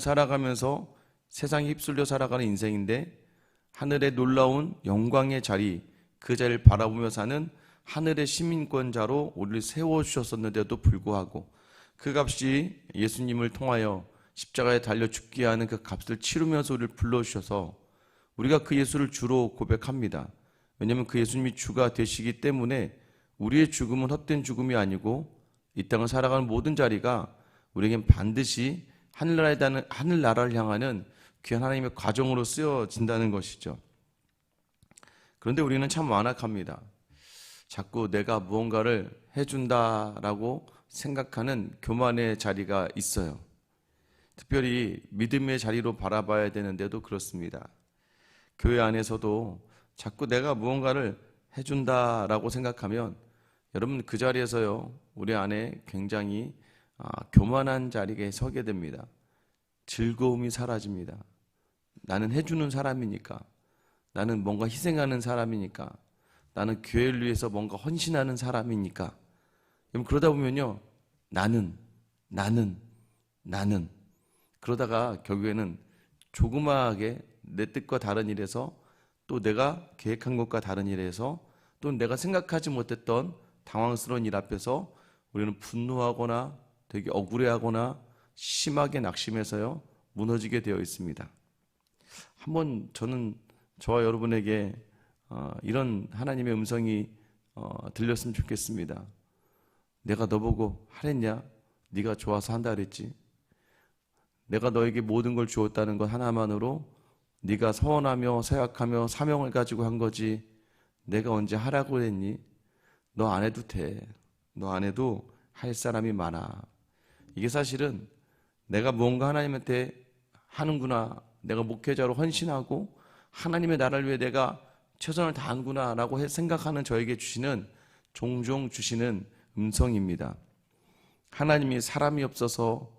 살아가면서 세상에 휩쓸려 살아가는 인생인데 하늘의 놀라운 영광의 자리 그 자리를 바라보며 사는 하늘의 시민권자로 우리를 세워 주셨었는데도 불구하고 그 값이 예수님을 통하여 십자가에 달려 죽게 하는 그 값을 치르면서 우리를 불러 주셔서 우리가 그 예수를 주로 고백합니다. 왜냐하면 그 예수님이 주가 되시기 때문에 우리의 죽음은 헛된 죽음이 아니고 이 땅을 살아가는 모든 자리가 우리에겐 반드시 하늘나라에 는 하늘나라를 향하는 귀한 하나님의 과정으로 쓰여진다는 것이죠. 그런데 우리는 참 완악합니다. 자꾸 내가 무언가를 해준다라고 생각하는 교만의 자리가 있어요. 특별히 믿음의 자리로 바라봐야 되는데도 그렇습니다. 교회 안에서도 자꾸 내가 무언가를 해준다라고 생각하면 여러분 그 자리에서요 우리 안에 굉장히 아, 교만한 자리에 서게 됩니다. 즐거움이 사라집니다. 나는 해주는 사람이니까 나는 뭔가 희생하는 사람이니까 나는 교회를 위해서 뭔가 헌신하는 사람이니까 여러분 그러다 보면요 나는 나는 나는 그러다가 결국에는 조그마하게 내 뜻과 다른 일에서 또 내가 계획한 것과 다른 일에서 또 내가 생각하지 못했던 당황스러운 일 앞에서 우리는 분노하거나 되게 억울해하거나 심하게 낙심해서요 무너지게 되어 있습니다. 한번 저는 저와 여러분에게 어, 이런 하나님의 음성이 어, 들렸으면 좋겠습니다. 내가 너보고 하랬냐? 네가 좋아서 한다 그랬지. 내가 너에게 모든 걸 주었다는 것 하나만으로 네가 서원하며 생각하며 사명을 가지고 한 거지. 내가 언제 하라고 했니? 너 안 해도 돼. 너 안 해도 할 사람이 많아. 이게 사실은 내가 뭔가 하나님한테 하는구나. 내가 목회자로 헌신하고 하나님의 나라를 위해 내가 최선을 다하는구나라고 생각하는 저에게 주시는 종종 주시는 음성입니다. 하나님이 사람이 없어서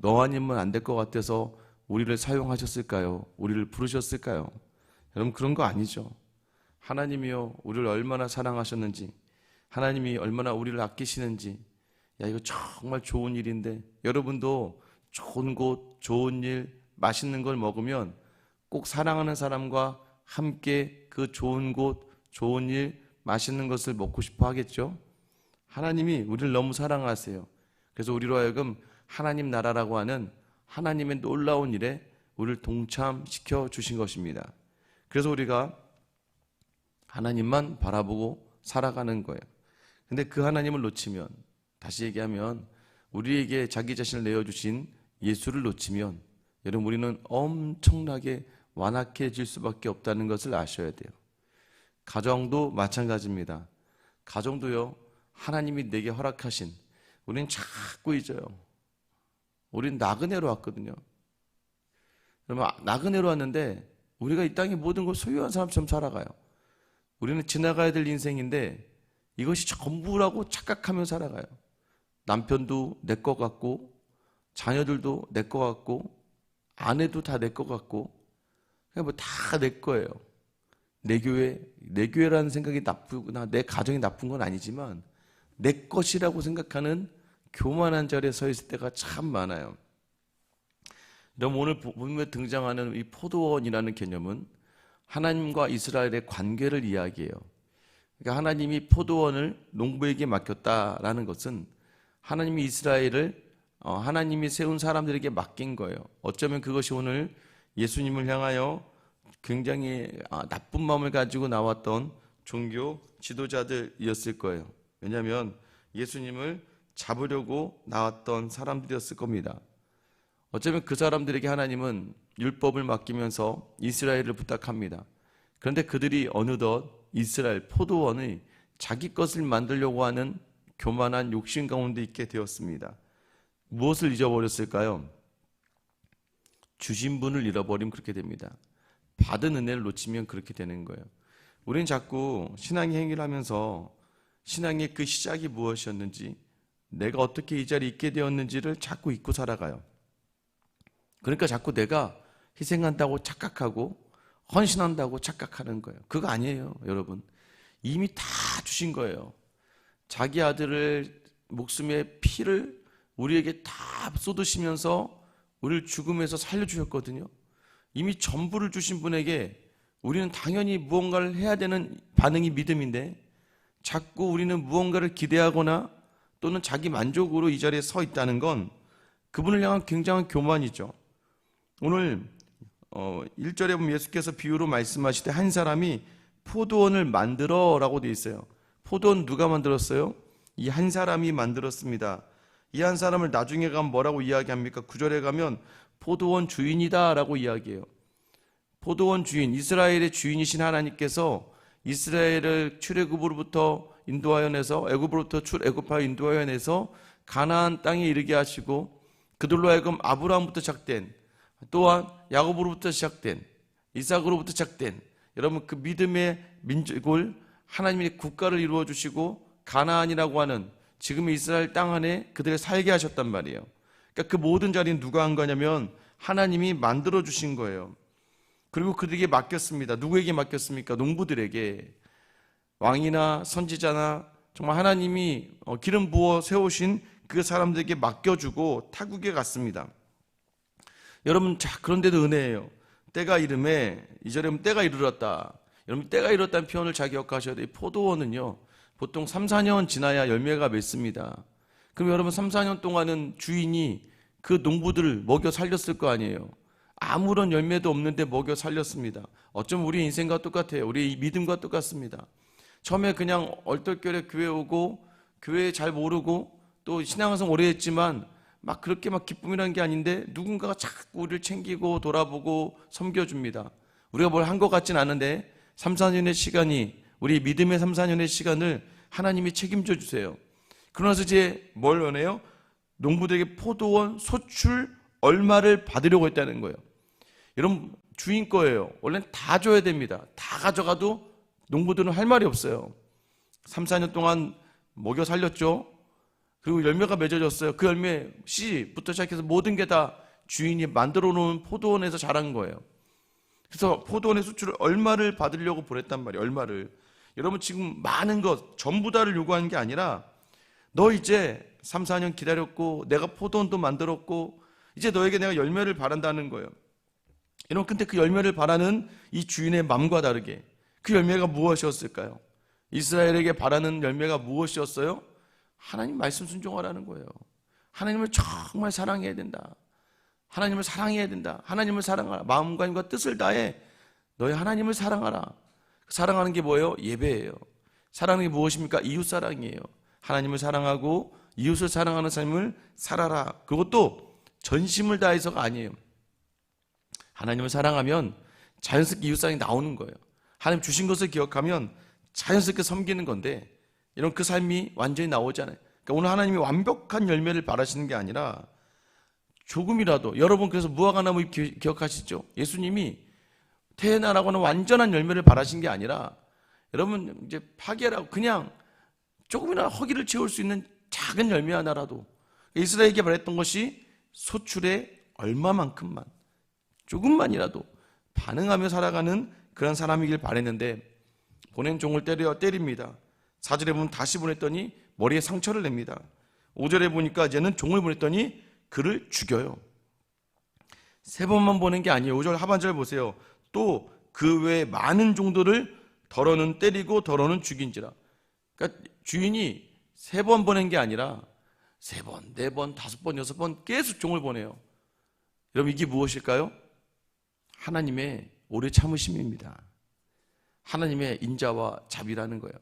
너 아니면 안 될 것 같아서 우리를 사용하셨을까요? 우리를 부르셨을까요? 여러분 그런 거 아니죠. 하나님이요 우리를 얼마나 사랑하셨는지 하나님이 얼마나 우리를 아끼시는지 야 이거 정말 좋은 일인데 여러분도 좋은 곳 좋은 일 맛있는 걸 먹으면 꼭 사랑하는 사람과 함께 그 좋은 곳 좋은 일 맛있는 것을 먹고 싶어 하겠죠. 하나님이 우리를 너무 사랑하세요. 그래서 우리로 하여금 하나님 나라라고 하는 하나님의 놀라운 일에 우리를 동참시켜 주신 것입니다. 그래서 우리가 하나님만 바라보고 살아가는 거예요. 근데 그 하나님을 놓치면 다시 얘기하면 우리에게 자기 자신을 내어주신 예수를 놓치면 여러분 우리는 엄청나게 완악해질 수밖에 없다는 것을 아셔야 돼요. 가정도 마찬가지입니다. 가정도요 하나님이 내게 허락하신 우리는 자꾸 잊어요. 우리는 나그네로 왔거든요. 그러면 나그네로 왔는데 우리가 이 땅의 모든 걸 소유한 사람처럼 살아가요. 우리는 지나가야 될 인생인데 이것이 전부라고 착각하며 살아가요. 남편도 내 것 같고 자녀들도 내 것 같고 아내도 다 내 것 같고 그냥 뭐 다 내 거예요. 내 교회, 내 교회라는 생각이 나쁘거나 내 가정이 나쁜 건 아니지만 내 것이라고 생각하는 교만한 자리에 서 있을 때가 참 많아요. 그럼 오늘 본문에 등장하는 이 포도원이라는 개념은 하나님과 이스라엘의 관계를 이야기해요. 그러니까 하나님이 포도원을 농부에게 맡겼다라는 것은 하나님이 이스라엘을 어, 하나님이 세운 사람들에게 맡긴 거예요. 어쩌면 그것이 오늘 예수님을 향하여 굉장히 아, 나쁜 마음을 가지고 나왔던 종교 지도자들이었을 거예요. 왜냐하면 예수님을 잡으려고 나왔던 사람들이었을 겁니다. 어쩌면 그 사람들에게 하나님은 율법을 맡기면서 이스라엘을 부탁합니다. 그런데 그들이 어느덧 이스라엘 포도원의 자기 것을 만들려고 하는 교만한 욕심 가운데 있게 되었습니다. 무엇을 잊어버렸을까요? 주신 분을 잃어버리면 그렇게 됩니다. 받은 은혜를 놓치면 그렇게 되는 거예요. 우리는 자꾸 신앙의 행위를 하면서 신앙의 그 시작이 무엇이었는지, 내가 어떻게 이 자리에 있게 되었는지를 자꾸 잊고 살아가요. 그러니까 자꾸 내가 희생한다고 착각하고 헌신한다고 착각하는 거예요. 그거 아니에요, 여러분. 이미 다 주신 거예요. 자기 아들을 목숨의 피를 우리에게 다 쏟으시면서 우리를 죽음에서 살려주셨거든요. 이미 전부를 주신 분에게 우리는 당연히 무언가를 해야 되는 반응이 믿음인데 자꾸 우리는 무언가를 기대하거나 또는 자기 만족으로 이 자리에 서 있다는 건 그분을 향한 굉장한 교만이죠. 오늘 어 1절에 보면 예수께서 비유로 말씀하실 때 한 사람이 포도원을 만들어 라고 돼 있어요. 포도원 누가 만들었어요? 이 한 사람이 만들었습니다. 이 한 사람을 나중에 가면 뭐라고 이야기합니까? 9절에 가면 포도원 주인이다 라고 이야기해요. 포도원 주인, 이스라엘의 주인이신 하나님께서 이스라엘을 출애굽으로부터 인도하여 내서 애굽으로부터 출애굽하여 인도하여 내서 가나안 땅에 이르게 하시고 그들로 하여금 아브라함부터 시작된 또한 야곱으로부터 시작된 이삭으로부터 시작된 여러분 그 믿음의 민족을 하나님이 국가를 이루어 주시고 가나안이라고 하는 지금의 이스라엘 땅 안에 그들을 살게 하셨단 말이에요. 그러니까 그 모든 자리는 누가 한 거냐면 하나님이 만들어 주신 거예요. 그리고 그들에게 맡겼습니다. 누구에게 맡겼습니까? 농부들에게 왕이나 선지자나 정말 하나님이 어, 기름 부어 세우신 그 사람들에게 맡겨주고 타국에 갔습니다. 여러분, 자, 그런데도 은혜예요. 때가 이름에, 이절에 보면 때가 이르렀다. 여러분, 때가 이르렀다는 표현을 잘 기억하셔야 돼요. 포도원은요, 보통 3, 4년 지나야 열매가 맺습니다. 그럼 여러분, 3, 4년 동안은 주인이 그 농부들을 먹여 살렸을 거 아니에요. 아무런 열매도 없는데 먹여 살렸습니다. 어쩌면 우리 인생과 똑같아요. 우리 믿음과 똑같습니다. 처음에 그냥 얼떨결에 교회 오고, 교회 잘 모르고, 또 신앙생활 오래 했지만, 막 그렇게 막 기쁨이라는 게 아닌데 누군가가 자꾸 우리를 챙기고 돌아보고 섬겨줍니다. 우리가 뭘 한 것 같진 않은데 3, 4년의 시간이 우리 믿음의 3, 4년의 시간을 하나님이 책임져 주세요. 그러나서 이제 뭘 원해요? 농부들에게 포도원 소출 얼마를 받으려고 했다는 거예요. 여러분 주인 거예요. 원래는 다 줘야 됩니다. 다 가져가도 농부들은 할 말이 없어요. 3, 4년 동안 먹여 살렸죠. 그리고 열매가 맺어졌어요. 그 열매 씨부터 시작해서 모든 게 다 주인이 만들어 놓은 포도원에서 자란 거예요. 그래서 포도원의 수출을 얼마를 받으려고 보냈단 말이에요. 얼마를. 여러분 지금 많은 것 전부 다를 요구하는 게 아니라 너 이제 3, 4년 기다렸고 내가 포도원도 만들었고 이제 너에게 내가 열매를 바란다는 거예요. 여러분 근데 그 열매를 바라는 이 주인의 마음과 다르게 그 열매가 무엇이었을까요? 이스라엘에게 바라는 열매가 무엇이었어요? 하나님 말씀 순종하라는 거예요. 하나님을 정말 사랑해야 된다. 하나님을 사랑해야 된다. 하나님을 사랑하라. 마음과 힘과 뜻을 다해 너희 하나님을 사랑하라. 사랑하는 게 뭐예요? 예배예요. 게 무엇입니까? 이웃 사랑이에요. 하나님을 사랑하고 이웃을 사랑하는 삶을 살아라. 그것도 전심을 다해서가 아니에요. 하나님을 사랑하면 자연스럽게 이웃 사랑이 나오는 거예요. 하나님 주신 것을 기억하면 자연스럽게 섬기는 건데 이런 그 삶이 완전히 나오잖아요. 그러니까 오늘 하나님이 완벽한 열매를 바라시는 게 아니라 조금이라도 여러분 그래서 무화과나무 기, 기억하시죠? 예수님이 태어나라고 하는 완전한 열매를 바라신 게 아니라 여러분 이제 파괴라고 그냥 조금이나 허기를 채울 수 있는 작은 열매 하나라도 이스라엘에게 바랬던 것이 소출의 얼마만큼만 조금만이라도 반응하며 살아가는 그런 사람이길 바랬는데 보낸 종을 때려 때립니다. 4절에 보면 다시 보냈더니 머리에 상처를 냅니다. 5절에 보니까 이제는 종을 보냈더니 그를 죽여요. 세 번만 보낸 게 아니에요. 5절 하반절 보세요. 또 그 외에 많은 종들을 덜어는 때리고 덜어는 죽인지라. 그러니까 주인이 세 번 보낸 게 아니라 세 번, 네 번, 다섯 번, 여섯 번 계속 종을 보내요. 여러분 이게 무엇일까요? 하나님의 오래 참으심입니다. 하나님의 인자와 자비라는 거예요.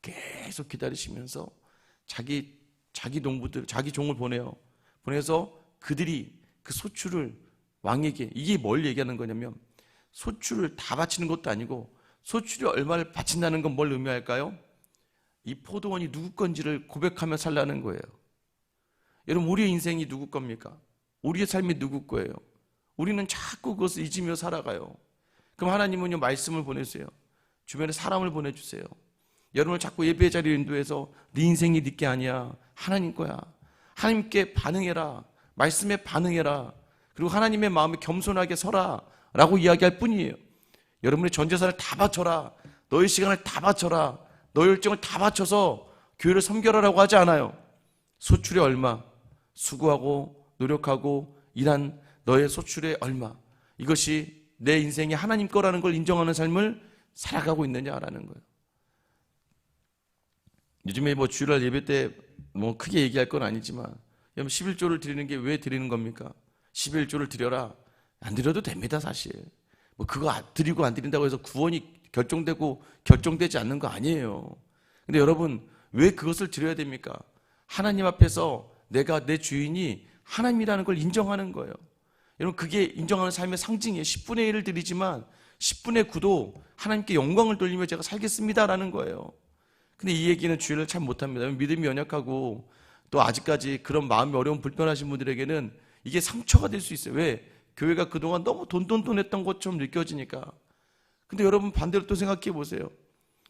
계속 기다리시면서 자기 자기 농부들 자기 종을 보내요. 보내서 그들이 그 소출을 왕에게 이게 뭘 얘기하는 거냐면 소출을 다 바치는 것도 아니고 소출이 얼마를 바친다는 건 뭘 의미할까요? 이 포도원이 누구 건지를 고백하며 살라는 거예요. 여러분 우리의 인생이 누구 겁니까? 우리의 삶이 누구 거예요? 우리는 자꾸 그것을 잊으며 살아가요. 그럼 하나님은요 말씀을 보내세요. 주변에 사람을 보내주세요. 여러분을 자꾸 예배 자리에 인도해서 네 인생이 네게 아니야. 하나님 거야. 하나님께 반응해라. 말씀에 반응해라. 그리고 하나님의 마음에 겸손하게 서라. 라고 이야기할 뿐이에요. 여러분의 전 재산을 다 바쳐라. 너의 시간을 다 바쳐라. 너의 열정을 다 바쳐서 교회를 섬겨라라고 하지 않아요. 소출이 얼마? 수고하고 노력하고 일한 너의 소출의 얼마 이것이 내 인생이 하나님 거라는 걸 인정하는 삶을 살아가고 있느냐라는 거예요. 요즘에 뭐 주일날 예배 때 뭐 크게 얘기할 건 아니지만 여러분 11조를 드리는 게 왜 드리는 겁니까? 11조를 드려라. 안 드려도 됩니다, 사실. 뭐 그거 안- 드리고 안 드린다고 해서 구원이 결정되고 결정되지 않는 거 아니에요. 근데 여러분 왜 그것을 드려야 됩니까? 하나님 앞에서 내가 내 주인이 하나님이라는 걸 인정하는 거예요. 여러분 그게 인정하는 삶의 상징이에요. 10분의 1을 드리지만 10분의 9도 하나님께 영광을 돌리며 제가 살겠습니다라는 거예요. 근데 이 얘기는 주의를 참 못합니다. 믿음이 연약하고 또 아직까지 그런 마음이 어려운 불편하신 분들에게는 이게 상처가 될 수 있어요. 왜? 교회가 그동안 너무 돈돈돈 했던 것처럼 느껴지니까. 근데 여러분 반대로 또 생각해 보세요.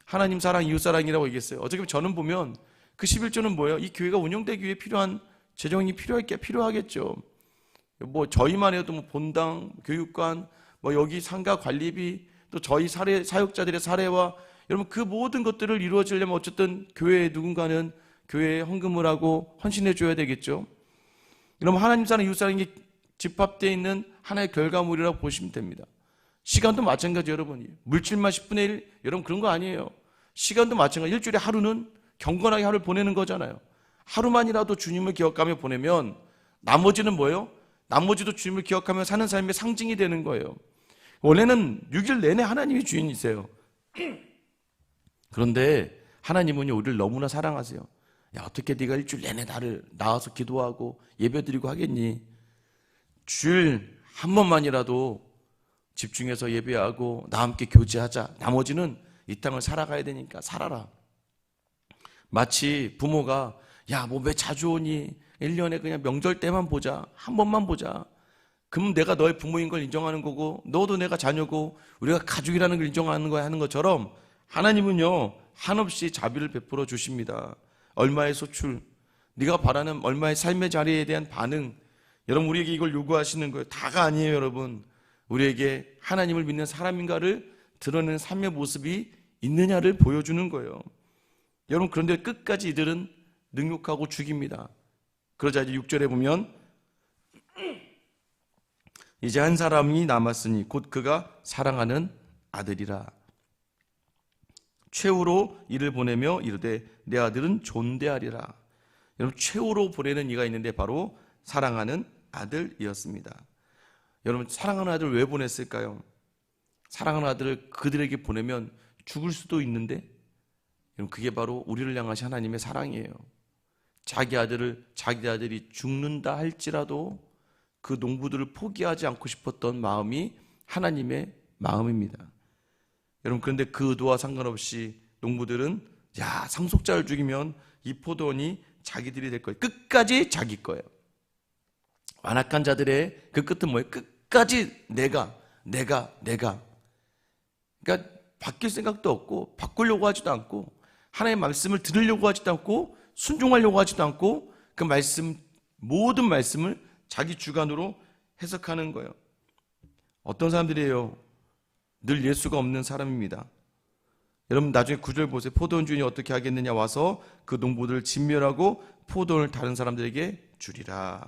하나님 사랑, 이웃 사랑이라고 얘기했어요. 어떻게 저는 보면 그 11조는 뭐예요? 이 교회가 운영되기 위해 필요한 재정이 필요할 게 필요하겠죠. 뭐 저희만 해도 뭐 본당, 교육관, 뭐 여기 상가 관리비, 또 저희 사례 사역자들의 사례와 여러분 그 모든 것들을 이루어지려면 어쨌든 교회에 누군가는 교회에 헌금을 하고 헌신해 줘야 되겠죠. 여러분 하나님 사랑, 이웃 사랑이 집합되어 있는 하나의 결과물이라고 보시면 됩니다. 시간도 마찬가지 여러분. 물질만 10분의 1 여러분 그런 거 아니에요. 시간도 마찬가지. 일주일에 하루는 경건하게 하루를 보내는 거잖아요. 하루만이라도 주님을 기억하며 보내면 나머지는 뭐예요? 나머지도 주님을 기억하며 사는 삶의 상징이 되는 거예요. 원래는 6일 내내 하나님이 주인이세요. 그런데 하나님은요 우리를 너무나 사랑하세요. 야 어떻게 네가 일주일 내내 나를 나와서 기도하고 예배드리고 하겠니? 주일 한 번만이라도 집중해서 예배하고 나 함께 교제하자. 나머지는 이 땅을 살아가야 되니까 살아라. 마치 부모가 야 뭐 왜 자주 오니? 1년에 그냥 명절 때만 보자. 한 번만 보자. 그럼 내가 너의 부모인 걸 인정하는 거고 너도 내가 자녀고 우리가 가족이라는 걸 인정하는 거야 하는 것처럼 하나님은요 한없이 자비를 베풀어 주십니다. 얼마의 소출, 네가 바라는 얼마의 삶의 자리에 대한 반응, 여러분 우리에게 이걸 요구하시는 거예요. 다가 아니에요, 여러분. 우리에게 하나님을 믿는 사람인가를 드러내는 삶의 모습이 있느냐를 보여주는 거예요. 여러분 그런데 끝까지 이들은 능욕하고 죽입니다. 그러자 이제 6절에 보면 이제 한 사람이 남았으니 곧 그가 사랑하는 아들이라. 최후로 이를 보내며 이르되 내 아들은 존대하리라. 여러분 최후로 보내는 이가 있는데 바로 사랑하는 아들이었습니다. 여러분 사랑하는 아들 왜 보냈을까요? 사랑하는 아들을 그들에게 보내면 죽을 수도 있는데 여러분 그게 바로 우리를 향하신 하나님의 사랑이에요. 자기 아들을 자기 아들이 죽는다 할지라도 그 농부들을 포기하지 않고 싶었던 마음이 하나님의 마음입니다. 여러분 그런데 그 의도와 상관없이 농부들은 야 상속자를 죽이면 이 포도원이 자기들이 될 거예요. 끝까지 자기 거예요. 완악한 자들의 그 끝은 뭐예요? 끝까지 내가 내가 내가 그러니까 바뀔 생각도 없고 바꾸려고 하지도 않고 하나님의 말씀을 들으려고 하지도 않고 순종하려고 하지도 않고 그 말씀 모든 말씀을 자기 주관으로 해석하는 거예요. 어떤 사람들이에요? 늘 예수가 없는 사람입니다. 여러분 나중에 구절 보세요. 포도원 주인이 어떻게 하겠느냐 와서 그 농부들을 진멸하고 포도원을 다른 사람들에게 주리라.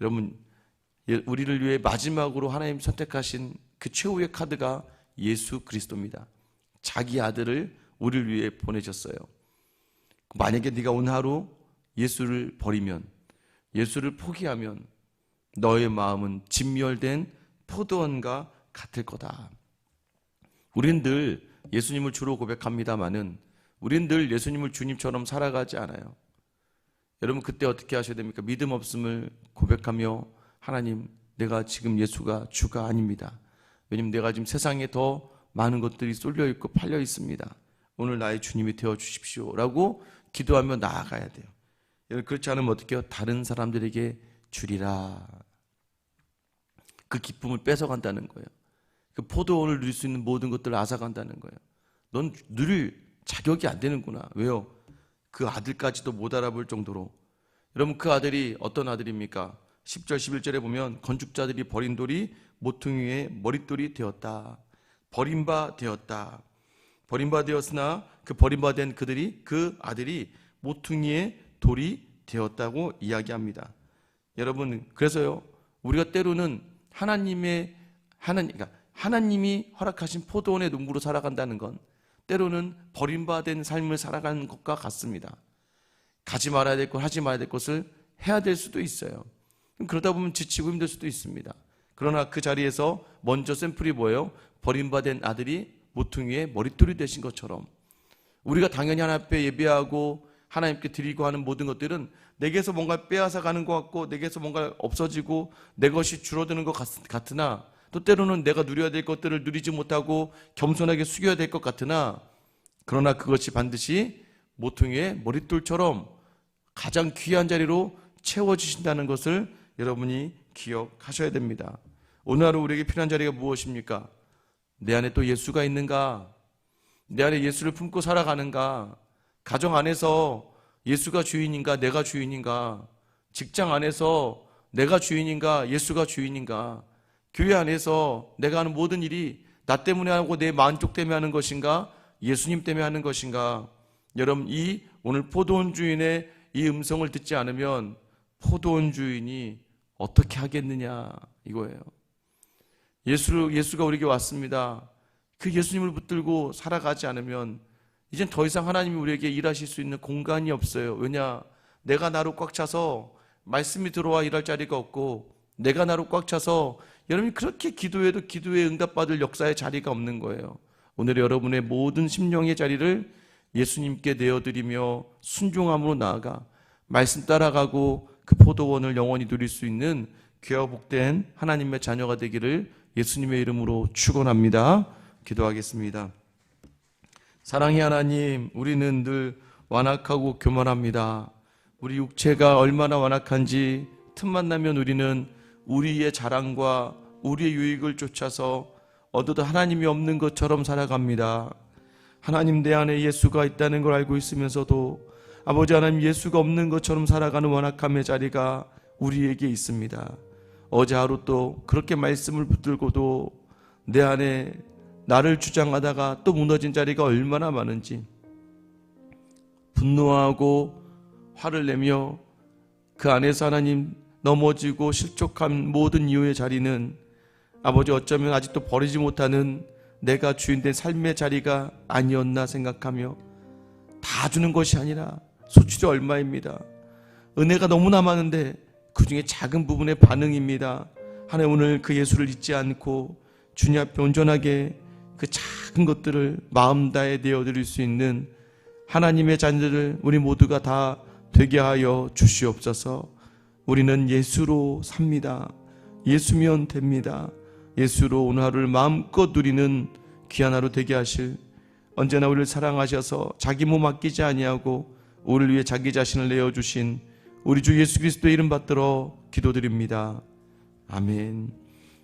여러분 예, 우리를 위해 마지막으로 하나님 선택하신 그 최후의 카드가 예수 그리스도입니다. 자기 아들을 우리를 위해 보내셨어요. 만약에 네가 오늘 하루 예수를 버리면 예수를 포기하면 너의 마음은 진멸된 포도원과 같을 거다. 우린 늘 예수님을 주로 고백합니다마는 우린 늘 예수님을 주님처럼 살아가지 않아요. 여러분 그때 어떻게 하셔야 됩니까? 믿음 없음을 고백하며 하나님 내가 지금 예수가 주가 아닙니다. 왜냐면 내가 지금 세상에 더 많은 것들이 쏠려 있고 팔려 있습니다. 오늘 나의 주님이 되어 주십시오라고 기도하며 나아가야 돼요. 여러분 그렇지 않으면 어떻게 해요? 다른 사람들에게 주리라. 그 기쁨을 뺏어간다는 거예요. 그 포도원을 누릴 수 있는 모든 것들을 앗아간다는 거예요. 넌 누릴 자격이 안 되는구나. 왜요? 그 아들까지도 못 알아볼 정도로. 여러분 그 아들이 어떤 아들입니까? 10절 11절에 보면 건축자들이 버린 돌이 모퉁이의 머릿돌이 되었다. 버림바 되었다. 버림바 되었으나 그 버림바 된 그들이 그 아들이 모퉁이의 돌이 되었다고 이야기합니다. 여러분 그래서요 우리가 때로는 하나님의 하나님 그러니까 하나님이 허락하신 포도원의 농부로 살아간다는 건 때로는 버림받은 삶을 살아가는 것과 같습니다. 가지 말아야 될 것, 하지 말아야 될 것을 해야 될 수도 있어요. 그러다 보면 지치고 힘들 수도 있습니다. 그러나 그 자리에서 먼저 샘플이 뭐예요? 버림받은 아들이 모퉁이에 머릿돌이 되신 것처럼 우리가 당연히 하나님 앞에 예배하고 하나님께 드리고 하는 모든 것들은 내게서 뭔가 빼앗아 가는 것 같고 내게서 뭔가 없어지고 내 것이 줄어드는 것 같- 같으나 또 때로는 내가 누려야 될 것들을 누리지 못하고 겸손하게 숙여야 될 것 같으나 그러나 그것이 반드시 모퉁이의 머릿돌처럼 가장 귀한 자리로 채워주신다는 것을 여러분이 기억하셔야 됩니다. 오늘 하루 우리에게 필요한 자리가 무엇입니까? 내 안에 또 예수가 있는가? 내 안에 예수를 품고 살아가는가? 가정 안에서 예수가 주인인가? 내가 주인인가? 직장 안에서 내가 주인인가? 예수가 주인인가? 교회 안에서 내가 하는 모든 일이 나 때문에 하고 내 만족 때문에 하는 것인가? 예수님 때문에 하는 것인가? 여러분, 이 오늘 포도원 주인의 이 음성을 듣지 않으면 포도원 주인이 어떻게 하겠느냐? 이거예요. 예수를, 예수가 우리에게 왔습니다. 그 예수님을 붙들고 살아가지 않으면 이젠 더 이상 하나님이 우리에게 일하실 수 있는 공간이 없어요. 왜냐? 내가 나로 꽉 차서 말씀이 들어와 일할 자리가 없고 내가 나로 꽉 차서 여러분이 그렇게 기도해도 기도에 응답받을 역사의 자리가 없는 거예요. 오늘 여러분의 모든 심령의 자리를 예수님께 내어드리며 순종함으로 나아가 말씀 따라가고 그 포도원을 영원히 누릴 수 있는 귀하 복된 하나님의 자녀가 되기를 예수님의 이름으로 축원합니다. 기도하겠습니다. 사랑의 하나님, 우리는 늘 완악하고 교만합니다. 우리 육체가 얼마나 완악한지 틈만 나면 우리는 우리의 자랑과 우리의 유익을 쫓아서 얻어도 하나님이 없는 것처럼 살아갑니다. 하나님 내 안에 예수가 있다는 걸 알고 있으면서도 아버지 하나님 예수가 없는 것처럼 살아가는 완악함의 자리가 우리에게 있습니다. 어제 하루 또 그렇게 말씀을 붙들고도 내 안에 나를 주장하다가 또 무너진 자리가 얼마나 많은지 분노하고 화를 내며 그 안에서 하나님 넘어지고 실족한 모든 이유의 자리는 아버지 어쩌면 아직도 버리지 못하는 내가 주인된 삶의 자리가 아니었나 생각하며 다 주는 것이 아니라 소출이 얼마입니다. 은혜가 너무나 많은데 그 중에 작은 부분의 반응입니다. 하나님 오늘 그 예수를 잊지 않고 주님 앞에 온전하게 그 작은 것들을 마음 다해 내어드릴 수 있는 하나님의 자녀들 우리 모두가 다 되게 하여 주시옵소서. 우리는 예수로 삽니다. 예수면 됩니다. 예수로 오늘 하루를 마음껏 누리는 귀한 하루 되게 하실 언제나 우리를 사랑하셔서 자기 몸 아끼지 아니하고 우리를 위해 자기 자신을 내어 주신 우리 주 예수 그리스도의 이름 받들어 기도드립니다. 아멘.